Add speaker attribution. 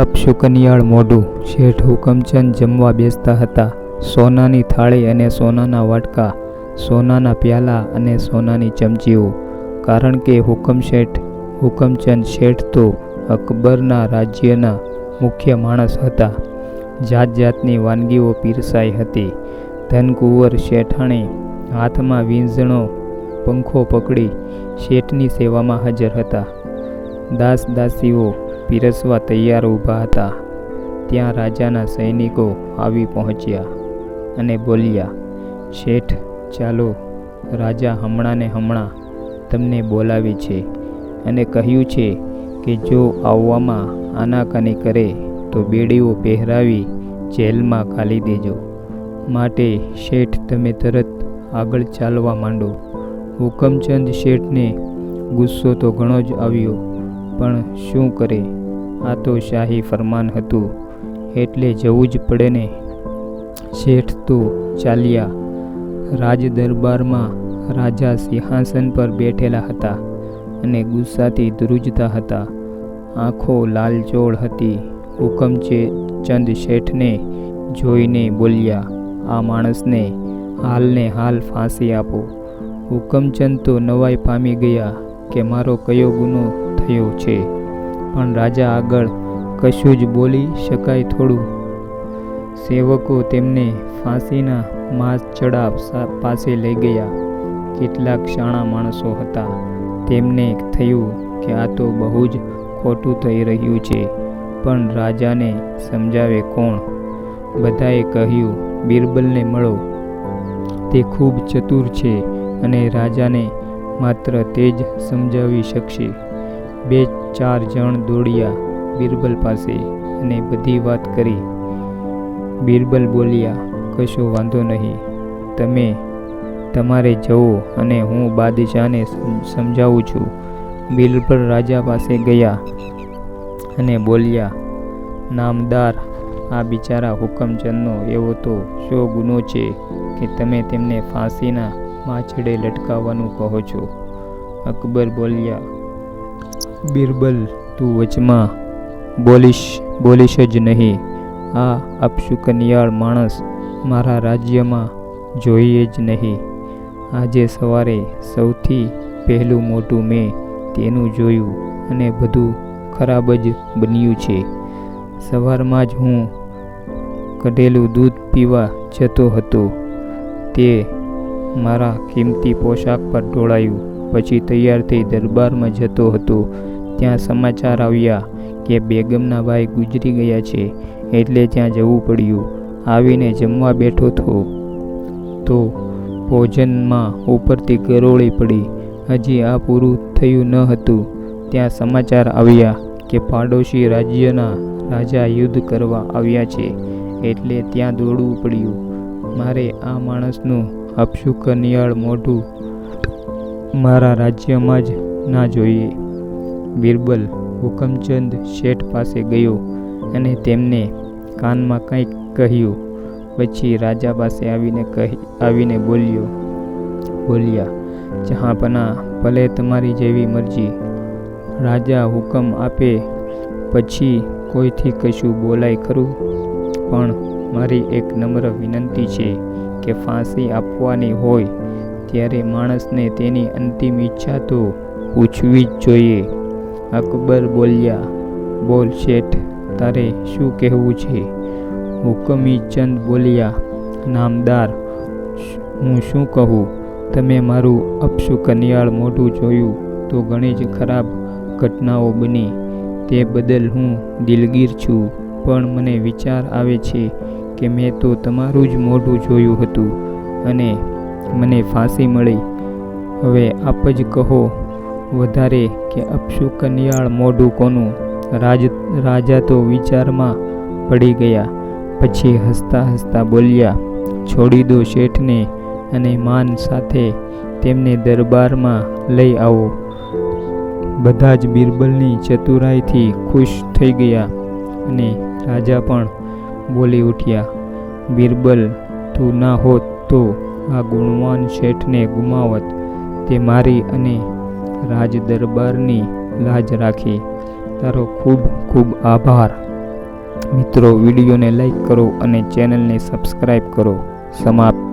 Speaker 1: અપશુકનિયાળ મોઢું. શેઠ હુકમચંદ જમવા બેસતા હતા. સોનાની થાળી અને સોનાના વાટકા, સોનાના પ્યાલા અને સોનાની ચમચીઓ. કારણ કે હુકમ શેઠ, હુકમચંદ શેઠ તો અકબરના રાજ્યના મુખ્ય માણસ હતા. જાત જાતની વાનગીઓ પીરસાઈ હતી. ધનકુંવર શેઠાણી હાથમાં વીંઝણો, પંખો પકડી શેઠની સેવામાં હાજર હતા. દાસ દાસીઓ પીરસવા તૈયાર ઊભા હતા. ત્યાં રાજાના સૈનિકો આવી પહોંચ્યા અને બોલ્યા, શેઠ, ચાલો, રાજા હમણાં ને હમણાં તમને બોલાવી છે અને કહ્યું છે કે જો આવવામાં આનાકાની કરે તો બેડીઓ પહેરાવી જેલમાં કાલી દેજો. માટે, શેઠ, તમે તરત આગળ ચાલવા માંડો. હુકમચંદ શેઠને ગુસ્સો તો ઘણો જ આવ્યો. પણ શું કરે? આ તો શાહી ફરમાન હતું. એટલે જવું જ પડે ને. શેઠ તો ચાલ્યા. રાજ દરબારમાં રાજા સિંહાસન પર બેઠેલા હતા અને ગુસ્સાથી ધ્રુજતા હતા. આંખો લાલચોળ હતી. હુકમચે ચંદ શેઠને જોઈને બોલ્યા, આ માણસને હાલને હાલ ફાંસી આપો. હુકમચંદ તો નવાઈ પામી ગયા. કે મારો કયો ગુનો થયો છે? પણ રાજા આગળ કશું જ બોલી શકાય થોડું. સેવકો તેમને ફાંસીના માસ ચડાવ પાસે લઈ ગયા. કેટલાક શાણા માણસો હતા. તેમને થયું કે આ તો બહુ જ ખોટું થઈ રહ્યું છે. પણ રાજાને સમજાવે કોણ? બધાએ કહ્યું, બિરબલને મળો. તે ખૂબ ચતુર છે અને રાજાને માત્ર તે જ સમજાવી શકશે. બે ચાર જણ દોડ્યા બિરબલ પાસે અને બધી વાત કરી. બિરબલ બોલ્યા, કશો વાંધો નહીં. તમે તમારે જવો અને હું બાદશાહને સમજાવું છું. બિરબલ રાજા પાસે ગયા અને બોલ્યા, નામદાર, આ બિચારા હુકમચંદનો એવો તો શો ગુનો છે કે તમે તેમને ફાંસીના માછડે લટકાવવાનું કહો છો? અકબર બોલ્યા, બિરબલ, તું વચમાં બોલીશ બોલીશ જ નહીં. આ અપશુકનિયાળ માણસ મારા રાજ્યમાં જોઈએ જ નહીં. આજે સવારે સૌથી પહેલું મોટું મેં તેનું જોયું અને બધું ખરાબ જ બન્યું છે. સવારમાં જ હું કઢેલું દૂધ પીવા જતો હતો. તે મારા કિંમતી પોશાક પર ઢોળાયું. પછી તૈયાર થઈ દરબારમાં જતો હતો. ત્યાં સમાચાર આવ્યા કે બેગમના ભાઈ ગુજરી ગયા છે, એટલે ત્યાં જવું પડ્યું. આવીને જમવા બેઠો થો તો ભોજનમાં ઉપરથી ગરોળી પડી. હજી આ પૂરું થયું ન હતું. ત્યાં સમાચાર આવ્યા કે પાડોશી રાજ્યના રાજા યુદ્ધ કરવા આવ્યા છે, એટલે ત્યાં દોડવું પડ્યું. મારે આ માણસનું અપશુકનિયાળ મોઢું. મારા રાજ્યમાં જ ના જોઈએ. બિરબલ હુકમચંદ શેઠ પાસે ગયો અને તેમને કાનમાં કંઈક કહ્યું. પછી રાજા પાસે આવીને કહી, આવીને બોલ્યો, બોલ્યા, જહાંપના, ભલે તમારી જેવી મરજી. રાજા હુકમ આપે પછી કોઈથી કશું બોલાય ખરું? પણ મારી એક નમ્ર વિનંતી છે. કે ફાંસી આપવાની હોય, ત્યારે માણસને તેની અંતિમ ઈચ્છા તો પૂછવી જ જોઈએ. અકબર બોલ્યા, બોલ શેઠ, તારે શું કહેવું છે? હુકમી ચંદ બોલ્યા, નામદાર, હું શું કહું? તમે મારું અપશુકનિયાળ મોઢું જોયું તો ઘણી જ ખરાબ ઘટનાઓ બની. તે બદલ હું દિલગીર છું, પણ મને વિચાર આવે છે કે મેં તો તમારું જ મોઢું જોયું હતું અને મને ફાંસી મળી. હવે આપ જ કહો વધારે કે અપશુકનિયાળ મોઢું કોનું? રાજ, રાજા તો વિચારમાં પડી ગયા, પછી હસતા હસતા બોલ્યા, છોડી દો શેઠને અને માન સાથે તેમને દરબારમાં લઈ આવો. બધા જ બિરબલની ચતુરાઈથી ખુશ થઈ ગયા અને રાજા પણ બોલી ઉઠ્યા, બિરબલ, તું ના હોત તો આ ગુણવાન શેઠને ગુમાવત. તે મારી અને રાજ દરબારની લાજ રાખી. તારો ખૂબ ખૂબ આભાર. મિત્રો, વિડીયોને લાઈક કરો અને ચેનલને સબસ્ક્રાઈબ કરો. સમાપ્ત.